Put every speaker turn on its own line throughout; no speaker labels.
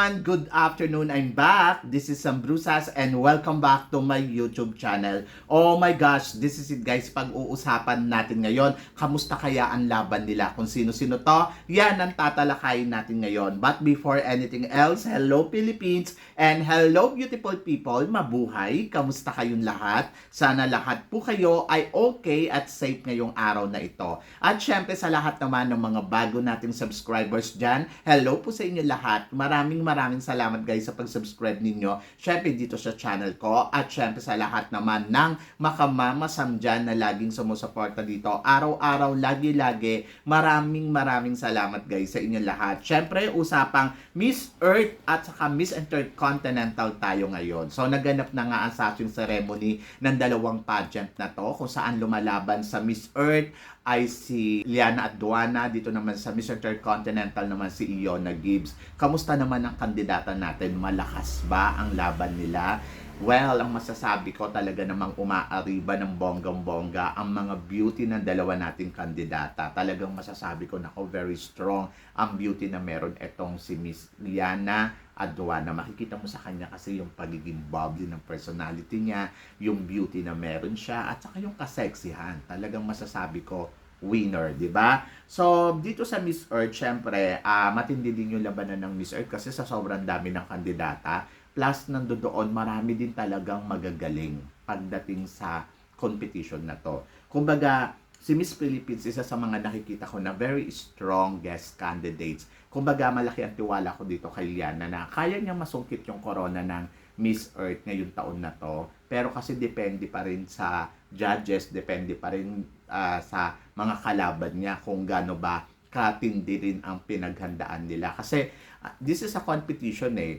Everyone! Good afternoon. I'm back. This is Sam Brusas and welcome back to my YouTube channel. Oh my gosh, this is it guys. Pag-uusapan natin ngayon, kamusta kaya ang laban nila? Kung sino-sino to, yan ang tatalakayin natin ngayon. But before anything else, hello Philippines and hello beautiful people. Mabuhay! Kamusta kayong lahat? Sana lahat po kayo ay okay at safe ngayong araw na ito. At syempre sa lahat naman ng mga bago nating subscribers dyan, hello po sa inyo lahat. Maraming maraming salamat guys sa pag-subscribe ninyo. Syempre dito sa channel ko at syempre sa lahat naman ng makamamasam dyan na laging sumusuporta dito. Araw-araw, lagi-lagi. Maraming maraming salamat guys sa inyo lahat. Syempre usapang Miss Earth at saka Miss Intercontinental tayo ngayon. So naganap na nga ang sashing ceremony ng dalawang pageant na to kung saan lumalaban sa Miss Earth ay si Liana Aduana, dito naman sa Miss Intercontinental naman si Iona Gibbs. Kamusta naman ang kandidata natin? Malakas ba ang laban nila? Well, ang masasabi ko talaga namang umaariba ng bonggang-bongga ang mga beauty ng dalawa nating kandidata. Talagang masasabi ko na very strong ang beauty na meron etong si Miss Liana Aduana. Makikita mo sa kanya kasi yung pagiging bubbly ng personality niya, yung beauty na meron siya, at saka yung kaseksihan. Talagang masasabi ko, winner, di ba? So, dito sa Miss Earth, syempre, ah, matindi din yung labanan ng Miss Earth kasi sa sobrang dami ng kandidata. Plus, nandoon, marami din talagang magagaling pagdating sa competition na to. Kumbaga, si Miss Philippines, isa sa mga nakikita ko na very strong guest candidates. Kumbaga, malaki ang tiwala ko dito kay Liana na kaya niya masungkit yung corona ng Miss Earth ngayong taon na to. Pero kasi depende pa rin sa judges, depende pa rin ah, sa mga kalaban niya kung gaano ba katindi rin ang pinaghandaan nila. Kasi ah, this is a competition eh.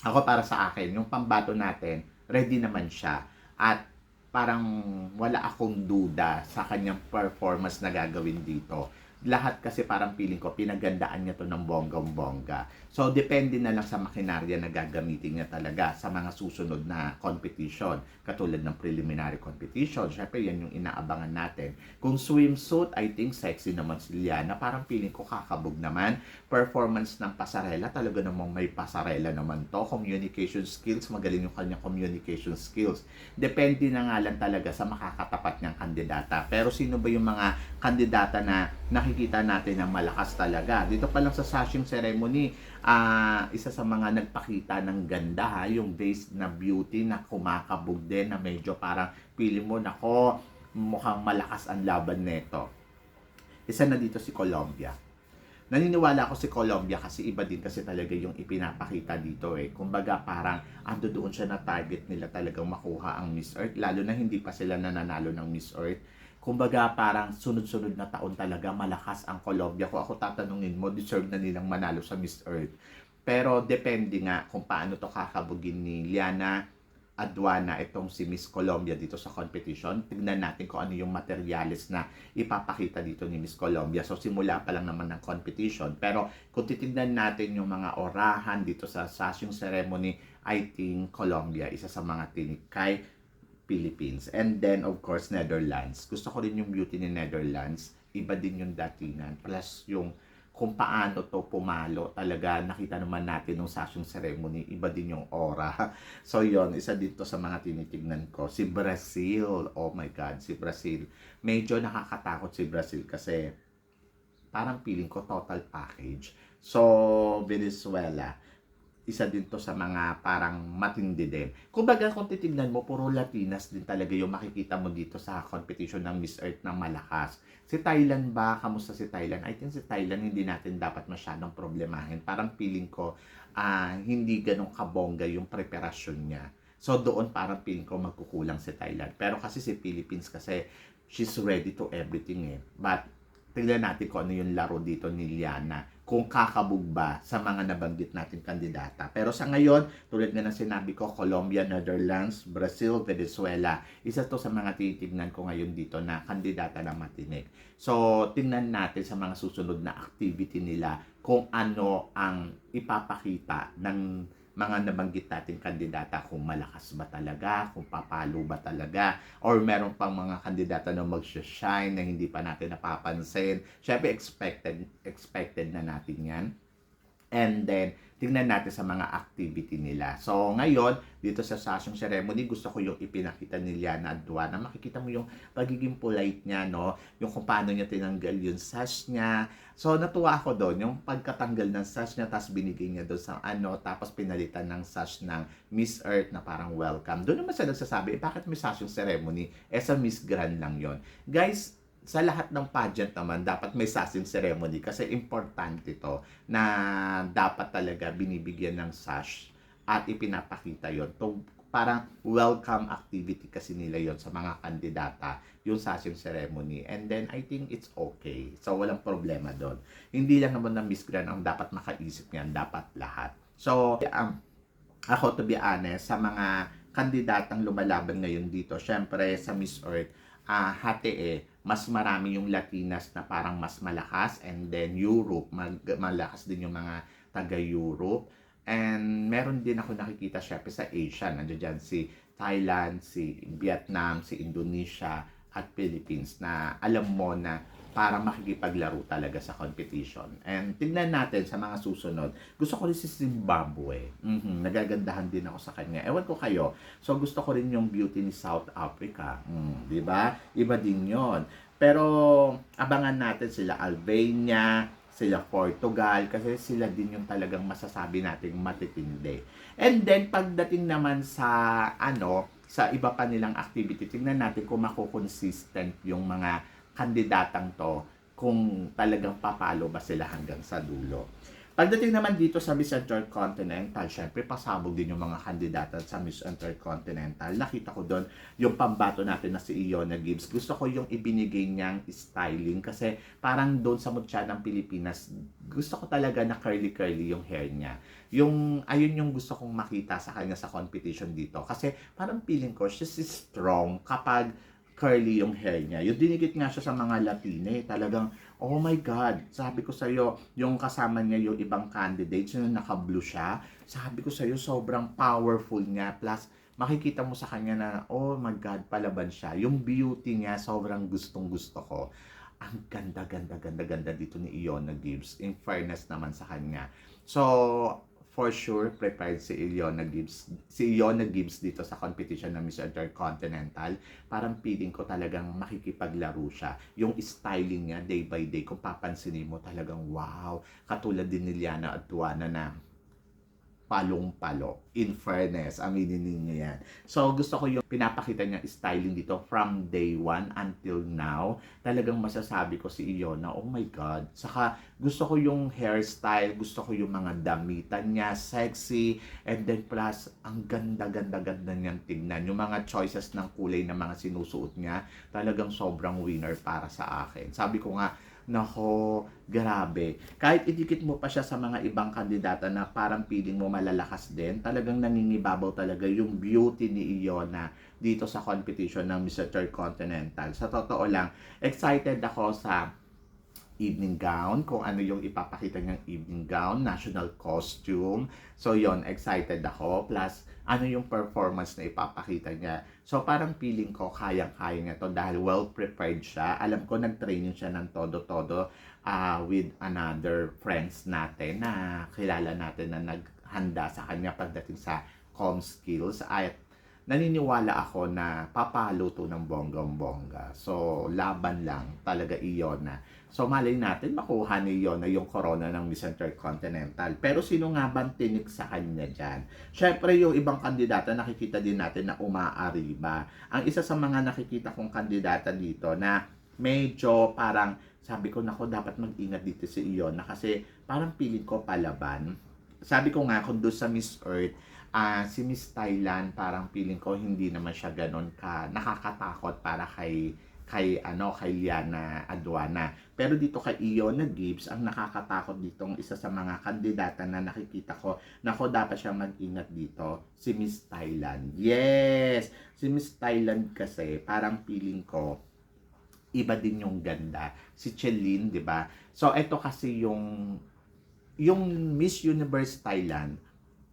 Ako para sa akin, yung pambato natin, ready naman siya. At parang wala akong duda sa kanyang performance na gagawin dito. Lahat kasi parang feeling ko, pinagandaan niya to ng bonggang-bongga. So, depende na lang sa makinarya na gagamitin niya talaga sa mga susunod na competition. Katulad ng preliminary competition. Siyempre, yan yung inaabangan natin. Kung swimsuit, I think sexy naman si Liana. Parang feeling ko kakabog naman. Performance ng pasarela, talaga namang may pasarela naman to. Communication skills, magaling yung kanyang communication skills. Depende na nga lang talaga sa makakatapat niyang kandidata. Pero sino ba yung mga kandidata na nakikita natin na malakas talaga? Dito pa lang sa sashing ceremony, ah isa sa mga nagpakita ng ganda ha, yung base na beauty na kumakabog din na medyo parang pili mo nako mukhang malakas ang laban nito. Isa na dito si Colombia. Naniniwala ako si Colombia kasi iba din kasi talaga yung ipinapakita dito eh. Kumbaga parang ando doon siya na target nila talagang makuha ang Miss Earth lalo na hindi pa sila nananalo ng Miss Earth. Kumbaga parang sunod-sunod na taon talaga malakas ang Colombia. Kung ako tatanungin mo, deserve na nilang manalo sa Miss Earth. Pero depende nga kung paano to kakabugin ni Liana Aduana itong si Miss Colombia dito sa competition. Tignan natin kung ano yung materials na ipapakita dito ni Miss Colombia. So simula pa lang naman ng competition. Pero kung titignan natin yung mga orahan dito sa sashing ceremony, I think Colombia isa sa mga tinik kay Philippines. And then, of course, Netherlands. Gusto ko rin yung beauty ni Netherlands. Iba din yung datingan. Plus, yung kung paano to pumalo. Talaga, nakita naman natin nung sashing ceremony. Iba din yung aura. So, yon isa dito sa mga tinitignan ko. Si Brazil. Oh my God, si Brazil. Medyo nakakatakot si Brazil kasi parang feeling ko total package. So, Venezuela isa din to sa mga parang matindi din. Kumbaga kung titignan mo, puro Latinas din talaga yung makikita mo dito sa competition ng Miss Earth ng malakas. Si Thailand ba? Kamusta si Thailand? I think si Thailand hindi natin dapat masyadong problemahin. Parang feeling ko ah, hindi ganun kabongga yung preparasyon niya. So doon parang feeling ko magkukulang si Thailand. Pero kasi si Philippines kasi she's ready to everything eh. But tingnan natin kung ano yung laro dito ni Liana kung kakabog sa mga nabanggit natin kandidata. Pero sa ngayon, tulad nga ng sinabi ko, Colombia, Netherlands, Brazil, Venezuela, isa to sa mga titignan ko ngayon dito na kandidata na matinik. So, tingnan natin sa mga susunod na activity nila kung ano ang ipapakita ng mga nabanggit natin kandidata kung malakas ba talaga, kung papalo ba talaga, or meron pang mga kandidata na mag-shine na hindi pa natin napapansin. Siyempre, expected, expected na natin yan. And then, tingnan natin sa mga activity nila. So, ngayon, dito sa sashong ceremony, gusto ko yung ipinakita ni Liana Adwana. Makikita mo yung pagiging polite niya, no? Yung kung paano niya tinanggal yung sash niya. So, natuwa ako doon, yung pagkatanggal ng sash niya, tapos binigay niya doon sa ano, tapos pinalitan ng sash ng Miss Earth na parang welcome. Doon naman siya nagsasabi, eh, bakit may sashong ceremony? Eh, sa Miss Grand lang yon Guys, sa lahat ng pageant naman, dapat may sashing ceremony kasi importante to na dapat talaga binibigyan ng sash at ipinapakita yon. To parang welcome activity kasi nila yon sa mga kandidata yung sashing ceremony. And then I think it's okay. So walang problema doon. Hindi lang naman na Miss Grand ang dapat makaisip niyan dapat lahat. So um, ako to be honest sa mga kandidatang lumalaban ngayon dito syempre sa Miss Earth ah hati eh mas marami yung Latinas na parang mas malakas and then Europe mag- malakas din yung mga taga Europe and meron din ako nakikita syempre sa Asia. Nandiyan dyan si Thailand, si Vietnam, si Indonesia at Philippines na alam mo na para makikipaglaro talaga sa competition. And tignan natin sa mga susunod. Gusto ko rin si Zimbabwe. Mhm, Nagagandahan din ako sa kanya. Ewan ko kayo. So gusto ko rin yung beauty ni South Africa. Mm, 'Di ba? Iba din 'yon. Pero abangan natin sila Albania, sila Portugal kasi sila din yung talagang masasabi nating matitindi. And then pagdating naman sa ano, sa iba pa nilang activity, tingnan natin kung mako-consistent yung mga kandidatang to kung talagang papalo ba sila hanggang sa dulo. Pagdating naman dito sa Miss Intercontinental, syempre pasabog din yung mga kandidata sa Miss Intercontinental. Nakita ko doon yung pambato natin na si Iona Gibbs. Gusto ko yung ibinigay niyang styling kasi parang doon sa mutya ng Pilipinas, gusto ko talaga na curly-curly yung hair niya. Yung, ayun yung gusto kong makita sa kanya sa competition dito. Kasi parang feeling ko, she's strong kapag curly yung hair niya. Yung dinigit nga siya sa mga Latine, talagang, oh my God, sabi ko sa'yo, yung kasama niya yung ibang candidates, yung naka-blue siya, sabi ko sa'yo, sobrang powerful niya. Plus, makikita mo sa kanya na, oh my God, palaban siya. Yung beauty niya, sobrang gustong gusto ko. Ang ganda, ganda, ganda, ganda dito ni Iona Gibbs. In fairness naman sa kanya. So, for sure, prepared si Iona Gibbs. Si Iona Gibbs dito sa competition ng Miss Intercontinental. Parang feeling ko talagang makikipaglaro siya. Yung styling niya, day by day, kung papansinin mo talagang wow. Katulad din ni Liana Atuana na palong-palo. In fairness, aminin ninyo yan. So, gusto ko yung pinapakita niya styling dito from day one until now. Talagang masasabi ko si Iona, oh my God. Saka, gusto ko yung hairstyle, gusto ko yung mga damitan niya, sexy, and then plus, ang ganda-ganda-ganda niyang tignan. Yung mga choices ng kulay na mga sinusuot niya, talagang sobrang winner para sa akin. Sabi ko nga, Nako, grabe. Kahit idikit mo pa siya sa mga ibang kandidata na parang feeling mo malalakas din, talagang nangingibabaw talaga yung beauty ni Iona dito sa competition ng Mr. Intercontinental. Sa totoo lang, excited ako sa evening gown, kung ano yung ipapakita niyang evening gown, national costume. So yon excited ako. Plus, ano yung performance na ipapakita niya. So parang feeling ko kayang-kaya niya to dahil well prepared siya. Alam ko nag-training siya ng todo-todo uh, with another friends natin na kilala natin na naghanda sa kanya pagdating sa com skills at naniniwala ako na papalo to ng bonggang-bongga. So, laban lang talaga iyon na. So, malay natin makuha ni Iona yung corona ng Miss Intercontinental. Pero sino nga bang tinik sa kanya dyan? Siyempre, yung ibang kandidata nakikita din natin na umaariba. Ang isa sa mga nakikita kong kandidata dito na medyo parang sabi ko nako dapat mag-ingat dito si Iona kasi parang piling ko palaban. Sabi ko nga kung doon sa Miss Earth, ah si Miss Thailand parang feeling ko hindi naman siya ganon ka nakakatakot para kay kay ano kay Liana Aduana. Pero dito kay Iona Gibbs ang nakakatakot ditong isa sa mga kandidata na nakikita ko nako dapat siya mag-ingat dito si Miss Thailand. Yes, si Miss Thailand kasi parang feeling ko iba din yung ganda. Si Chelin, 'di ba? So ito kasi yung yung Miss Universe Thailand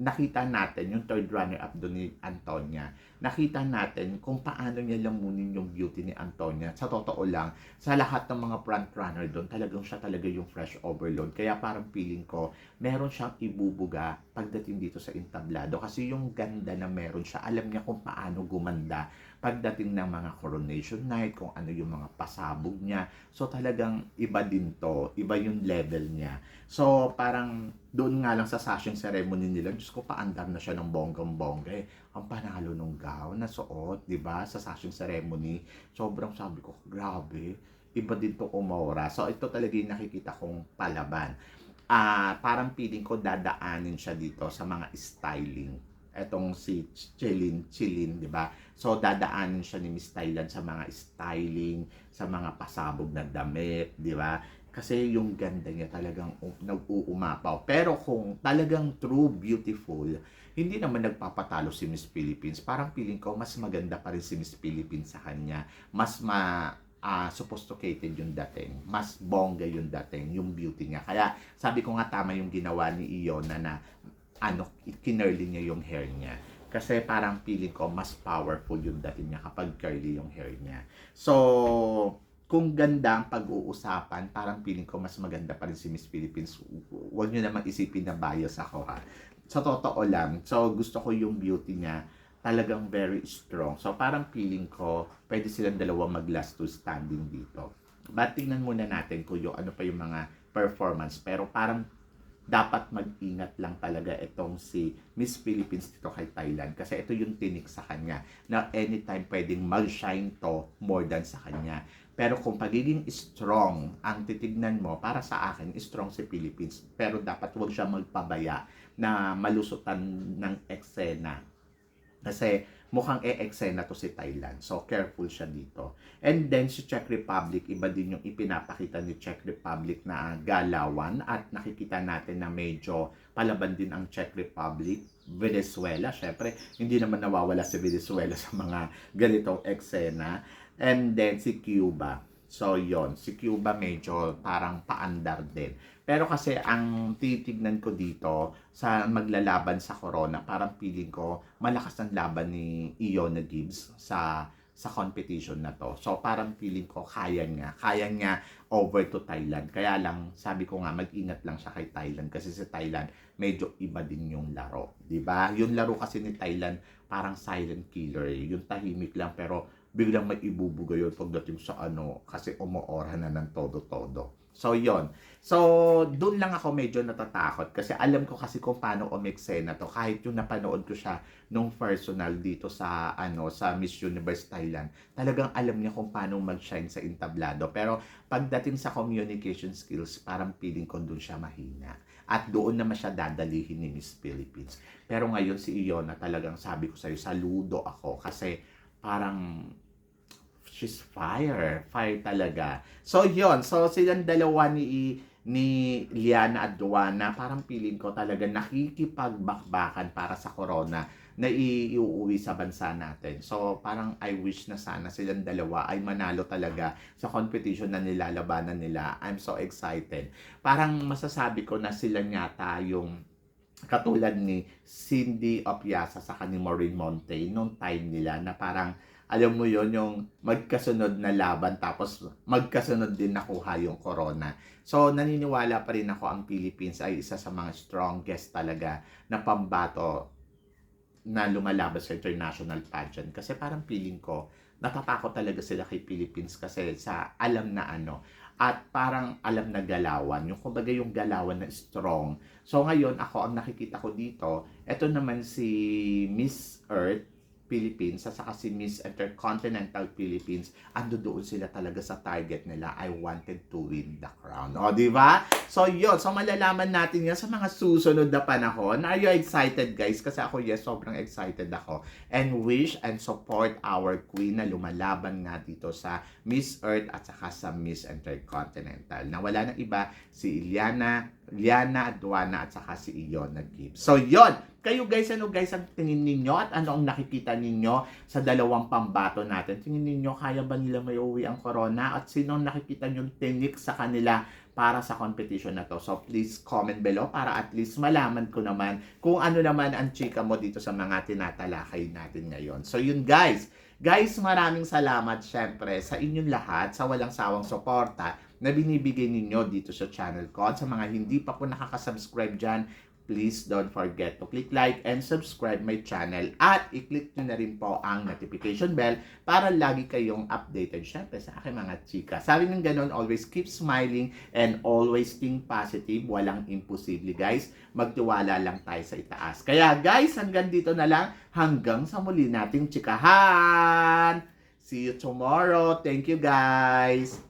nakita natin yung third runner-up doon ni Antonia. Nakita natin kung paano niya lamunin yung beauty ni Antonia. Sa totoo lang, sa lahat ng mga front runner doon, talagang siya talaga yung fresh overload. Kaya parang feeling ko, meron siyang ibubuga pagdating dito sa entablado. Kasi yung ganda na meron siya, alam niya kung paano gumanda pagdating ng mga coronation night, kung ano yung mga pasabog niya. So talagang iba din to, iba yung level niya. So parang doon nga lang sa sashing ceremony nila, Diyos ko paandar na siya ng bonggang-bongga eh. Ang panalo nung gown na suot, di ba, sa sashing ceremony. Sobrang sabi ko, grabe, iba din to umora. So ito talaga yung nakikita kong palaban. Ah, parang feeling ko dadaanin siya dito sa mga styling etong si Chilin, Chilin, di ba? So, dadaanin siya ni Miss Thailand sa mga styling, sa mga pasabog na damit, di ba? Kasi yung ganda niya talagang u- nag-uumapaw. Pero kung talagang true beautiful, hindi naman nagpapatalo si Miss Philippines. Parang feeling ko, mas maganda pa rin si Miss Philippines sa kanya. Mas ma ah, sophisticated yung dating. Mas bongga yung dating, yung beauty niya. Kaya sabi ko nga tama yung ginawa ni Iona na ano, kinerly niya yung hair niya. Kasi parang feeling ko mas powerful yung dating niya kapag curly yung hair niya. So, kung ganda ang pag-uusapan, parang feeling ko mas maganda pa rin si Miss Philippines. Huwag niyo naman isipin na bias ako ha. Sa totoo lang, so gusto ko yung beauty niya talagang very strong. So parang feeling ko, pwede silang dalawa mag-last to standing dito. But tingnan muna natin kung yung ano pa yung mga performance. Pero parang dapat mag-ingat lang talaga itong si Miss Philippines dito kay Thailand kasi ito yung tinik sa kanya na anytime pwedeng mag-shine to more than sa kanya. Pero kung pagiging strong ang titignan mo, para sa akin, strong si Philippines. Pero dapat huwag siya magpabaya na malusutan ng eksena. Kasi mukhang e-eksena to si Thailand. So, careful siya dito. And then, si Czech Republic, iba din yung ipinapakita ni Czech Republic na galawan at nakikita natin na medyo palaban din ang Czech Republic. Venezuela, syempre, hindi naman nawawala si Venezuela sa mga ganitong eksena. And then, si Cuba. So, yon Si Cuba medyo parang paandar din. Pero kasi ang titignan ko dito sa maglalaban sa Corona, parang feeling ko malakas ang laban ni Iona Gibbs sa sa competition na to. So parang feeling ko kaya niya. Kaya niya over to Thailand. Kaya lang sabi ko nga mag-ingat lang siya kay Thailand kasi sa Thailand medyo iba din yung laro, 'di ba? Yung laro kasi ni Thailand parang silent killer, eh. yung tahimik lang pero biglang may ibubuga yun pagdating sa ano kasi umuora na ng todo-todo. So, yon So, doon lang ako medyo natatakot kasi alam ko kasi kung paano umeksena to. Kahit yung napanood ko siya nung personal dito sa ano sa Miss Universe Thailand, talagang alam niya kung paano mag-shine sa entablado. Pero pagdating sa communication skills, parang feeling ko doon siya mahina. At doon naman siya dadalihin ni Miss Philippines. Pero ngayon si Iona talagang sabi ko sa'yo, saludo ako kasi parang she's fire. Fire talaga. So, yon So, silang dalawa ni ni Liana at Duana, parang feeling ko talaga nakikipagbakbakan para sa corona na iuwi sa bansa natin. So, parang I wish na sana silang dalawa ay manalo talaga sa competition na nilalabanan nila. I'm so excited. Parang masasabi ko na sila yata yung katulad ni Cindy Opiasa sa ni Maureen Montaigne nung time nila na parang alam mo yon yung magkasunod na laban tapos magkasunod din nakuha yung corona. So naniniwala pa rin ako ang Philippines ay isa sa mga strongest talaga na pambato na lumalaban sa international pageant. Kasi parang feeling ko, natatakot talaga sila kay Philippines kasi sa alam na ano. At parang alam na galawan. Yung kumbaga yung galawan na strong. So ngayon, ako ang nakikita ko dito, ito naman si Miss Earth, Philippines at saka si Miss Intercontinental Philippines, ando doon sila talaga sa target nila. I wanted to win the crown. O, di ba? So, yun. So, malalaman natin yan sa mga susunod na panahon. Are you excited, guys? Kasi ako, yes, sobrang excited ako. And wish and support our queen na lumalaban nga dito sa Miss Earth at saka sa Miss Intercontinental. Na wala nang iba, si Iliana Liana, Duana, at saka si Iona Gibbs. So, yon Kayo guys, ano guys ang tingin ninyo at ano ang nakikita ninyo sa dalawang pambato natin? Tingin ninyo, kaya ba nila may uwi ang corona? At sino ang nakikita nyo tinik sa kanila para sa competition na to? So, please comment below para at least malaman ko naman kung ano naman ang chika mo dito sa mga tinatalakay natin ngayon. So, yun guys. Guys, maraming salamat syempre sa inyong lahat sa walang sawang suporta na binibigay ninyo dito sa channel ko. At sa mga hindi pa po nakaka-subscribe dyan, please don't forget to click like and subscribe my channel. At i-click nyo na rin po ang notification bell para lagi kayong updated syempre sa aking mga chika. Sabi ng ganun, always keep smiling and always think positive. Walang imposible guys. Magtiwala lang tayo sa itaas. Kaya guys, hanggang dito na lang. Hanggang sa muli nating chikahan. See you tomorrow. Thank you guys.